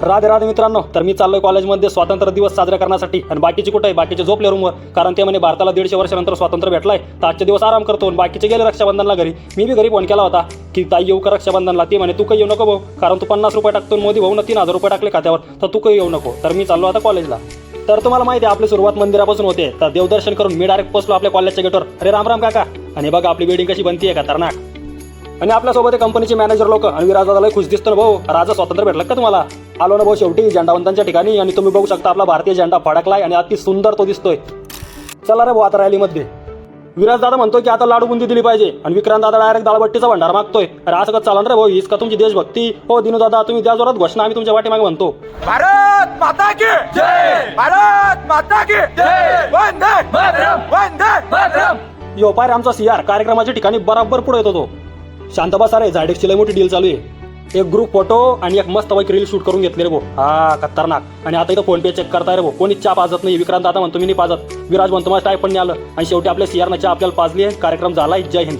राधे राधे मित्रांनो तर मी चाललोय कॉलेजमध्ये स्वातंत्र्य दिवस साजरा करण्यासाठी. आणि बाकीचे कुठे आहे? बाकीचे झोपले रूमवर कारण ते म्हणे भारताला दीडशे वर्षानंतर स्वातंत्र्य भेटलाय. तर आजचे दिवस आराम करतो आणि बाकीचे गेले रक्षाबंधनला घरी. मी बी घरी फोन केला होता की ताई येऊ का रक्षाबंधनला? ते म्हणे तू काही येऊ नको भाऊ. कारण तू पन्नास रुपये टाकतो मोदी भाऊ ना तीन हजार रुपये टाकले खात्यावर. तर तू काही येऊ नको. तर मी चाललो आता कॉलेजला. तर तुम्हाला माहिती आहे आपली सुरुवात मंदिरापासून होते. तर देवदर्शन करून मी डायरेक्ट पोचलो आपल्या कॉलेजच्या गेटवर अरे राम राम काका. आणि बघा आपली बिल्डिंग कशी बनतीये खतरनाक आणि आपल्यासोबत आहे कंपनीचे मॅनेजर लोक. आणि विराजाला खुश दिसतो ना भाऊ. राजा स्वातंत्र्य भेटलं का तुम्हाला? आलो ना भाऊ शेवटी झेंडावंतांच्या ठिकाणी आणि तुम्ही बघू शकता आपला भारतीय झेंडा फडकलाय आणि अति सुंदर तो दिसतोय. चला रे भाऊ आता रॅलीमध्ये. विराज दादा म्हणतोय की आता लाडू बुंदी दिली पाहिजे आणि विक्रांत दादा डायरेक्ट दाळबट्टीचा भंडार मागतोय. अरे असं कसं चालन रे भाऊ हीच का तुमची देशभक्ती? हो दिनू दादा तुम्ही द्या जोरात घोषणा आम्ही तुमच्या वाटेमागे म्हणतो. भारत माता की जय! भारत माता की जय! वंदे मातरम वंदे! मातरम यो पाय रे आमचा सियार कार्यक्रमाच्या ठिकाणी बराबर पुढे येतो तो. शांत बसा रे झायडेक्सची लय मोठी डील चालू आहे. एक ग्रुप फोटो आणि एक मस्त वाईक रील शूट करून घेतले रे भो हा खतरनाक. आणि आता इथं फोन पे चेक करताय रे भो कोणीच चहा पाजत नाही. विक्रांत आता म्हणतो मी नाही पाजत. विराज म्हणतो मला टाय पण नाही आलं. आणि शेवटी आपल्या सियारनं चहा आपल्याला पाजली आहे. कार्यक्रम झालाय. जय हिंद.